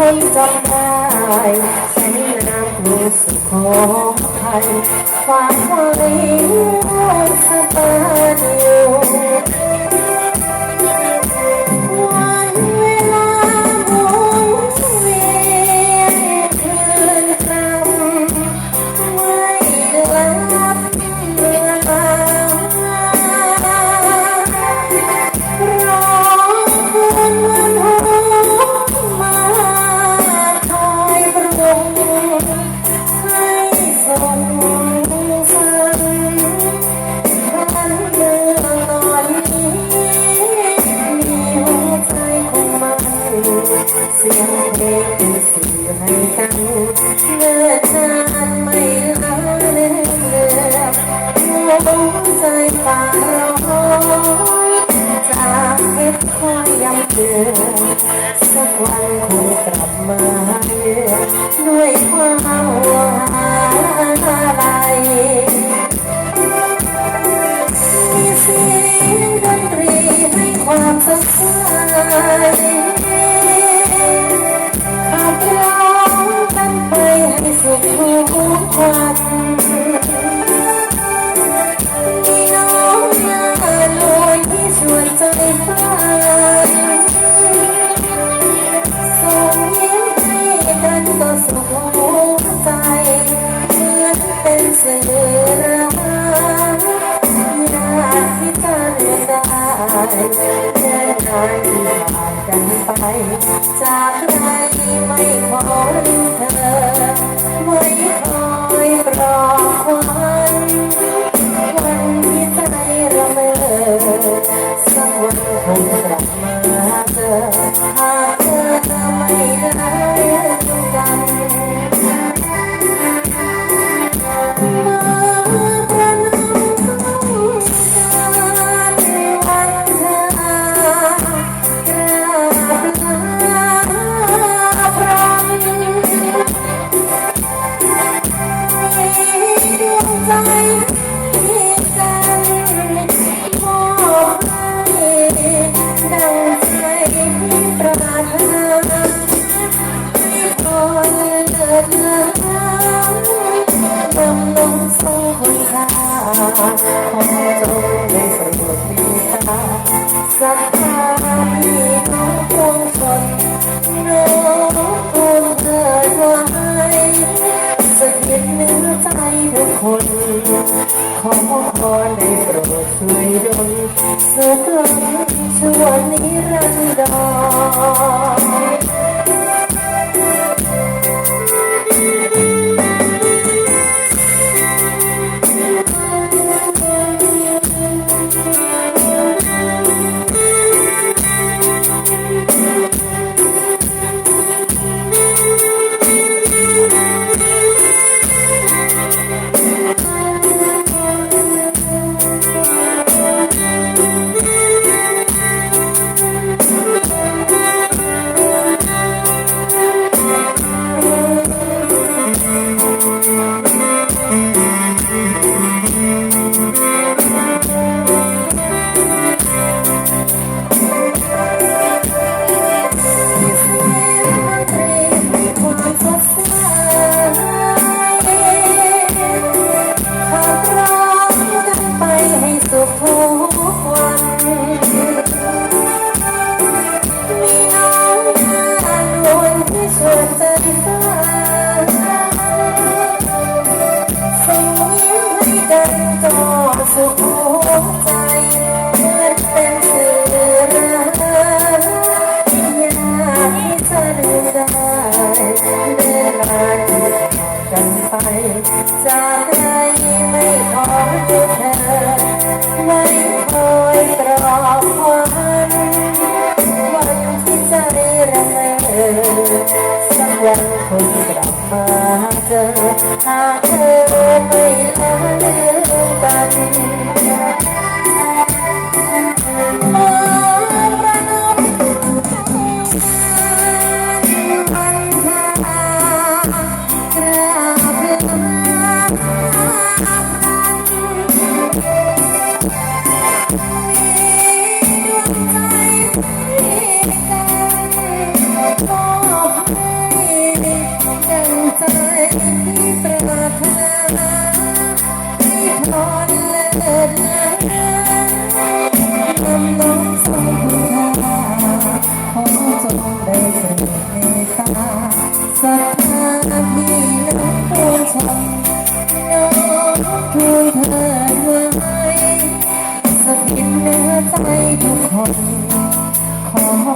คนจำได้ใช้นาำรู้สึกของไทยความหวังสบายเดีย อใจทุกคน ขอพรในโปรดช่วยดลเสกลชวนนิรันดร คนกลับมาเจอหากเธอไม่ละลืมกัน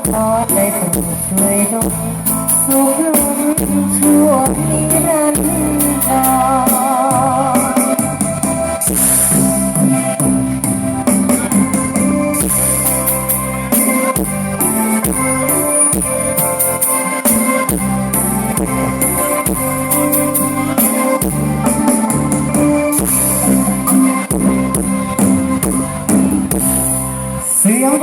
ขอพอได้โปรดช่วยดลสุขลมชั่วนิรันดร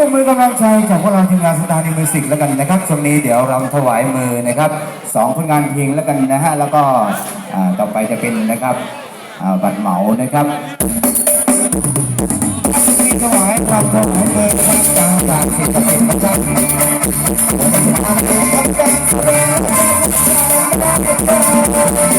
บมือกำลังใจจากพวกเราทีมงานสตาร์นิมิวสิกแล้วกันนะครับช่วงนี้เดี๋ยวเราถวายมือนะครับสองผลงานเพลงแล้วกันนะฮะแล้วก็ต่อไปจะเป็นนะครับบัตรเหมานะครับถวายความถวายมือนะครับ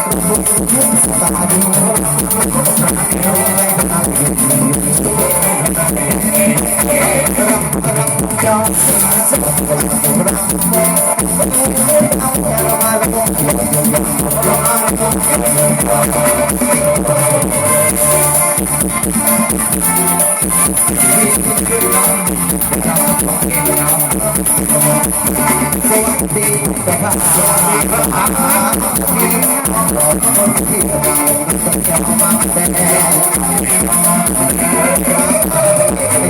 I'm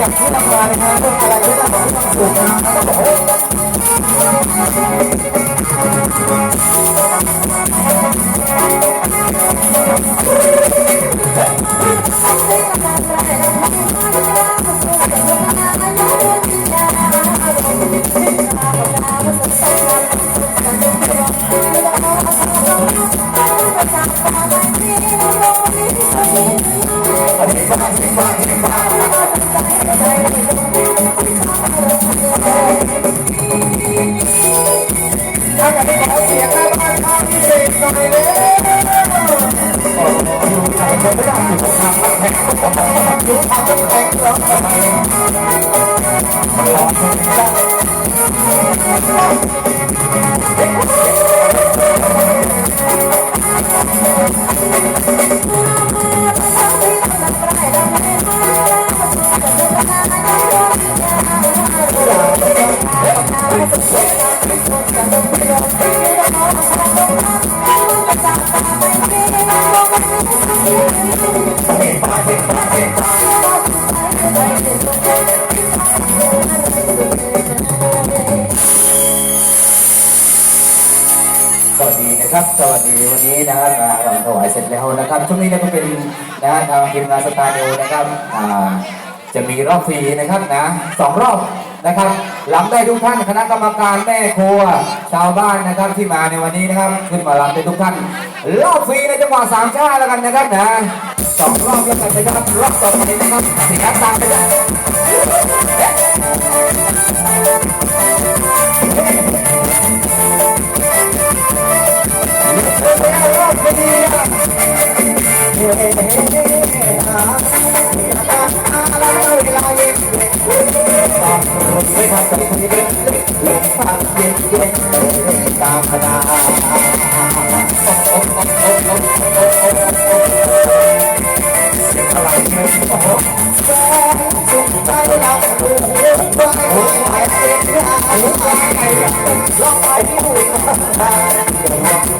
จากศิลปินนะครับ Thank you. biết tha thứ anh นะฮะเราถวายเสร็จแล้วนะครับช่วงนี้นี่ยก็เป็นนะทางทีมงานสตาร์ดิวนะครับจะมีรอบฟรีนะครับนะสองรอบนะครับลำได้ทุกท่านคณะกรรมการแม่ครัว ชาวบ้านนะครับที่มาในวันนี้นะครับ ขึ้นมาลำได้ทุกท่านรอบฟรีในจังหวัดสามชาแล้วกันนะครับนะสองรอบแล้วกันนะครับรอบต่อไปนะครับสิครับตามไปเลย ไม่ทำใจคนนี้เล่นลมพัดเย็นเย็นตามพนาเสียงอะไรเนี่ยโอ้โหแสงสุขใจเราโอ้โหไปไปเสียงอะไรไปลองไปดูเดี๋ยวลองยากหลังจากที่เราเอาหาหาจากอาอาลังเราเวลาเย็นเย็นเป่าบุยแล้วพัดตะลุยเล่นเล่นลมพัด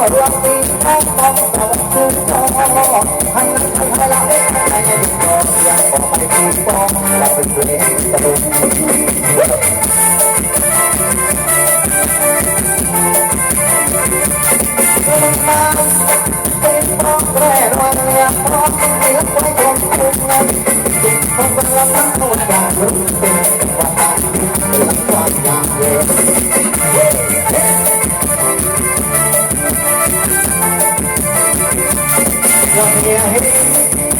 นเย็นเดินตามนาลังเดียวเดินให้ลังเราตีท้องเอาสุดท้องลังให้ไทยเราให้ไทยเด็กท้ออกต่อไปตีต้องต้องเป็นเล่นตะลุกมันมาใจต้องแปรวันต้องมันรักคนของตรงนั้นและต้องเอาอย่างมันเป็นจับมือได้รับคำอย่างเดียวเอาเฮียเฮียอาอาอาอาอาแล้วเวลาเย็นเย็นตอนนี้เราต้องเป็นเย็นเย็นเย็นหักเย็นเย็นไม่ได้เดินเรื่อนล้วเดือดร้นนี้อยากบอกให้ไวอยากโดนใจไวก็ไม่มองเอาสมุนใส่ใครจะเป็นของโลกใส่ไม่เป็นเราคือทำงานโตไม่ยอมพูดชื่อชื่อให้เราไม่มีอยู่บนโลกไม่โดนใจต้องกันก็อยากให้ทุกคนที่มาดูเขาที่มาดูฉัน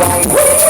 Right.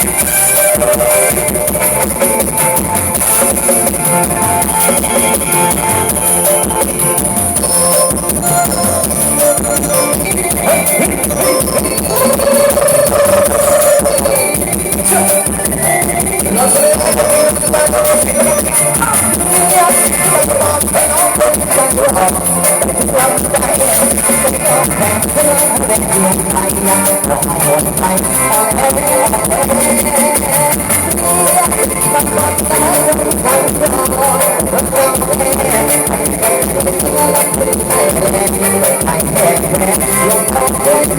Thank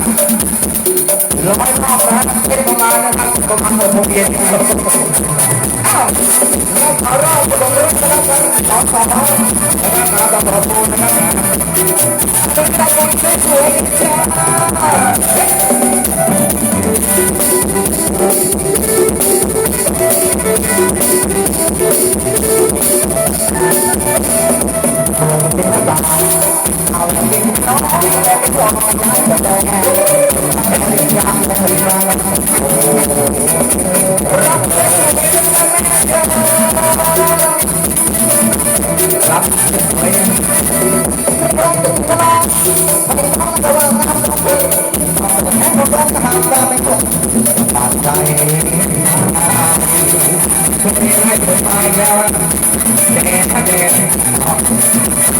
นะครับนะฮะร้อยรอบนะเป็นประมาณนะครับประมาณหกโมงเย็นอ้าวแล้วขอรอบประมเรื่องนะครับสองสองนะครับมาต่อต่อโทนะครับเป็นะโกนสวยๆจ้าช่วงนี้ากแล้วนะแดดแดดสบาย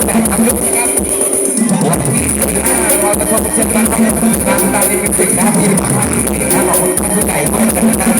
รูปแบบประยุกต์นะครับวันที่15เราจะพบเช่นกันในงานตาลีเป็นสิ่งนะมีมากนะขอบคุณท่านผู้ใหญ่ด้วยนะครับ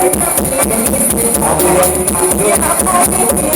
Thank you.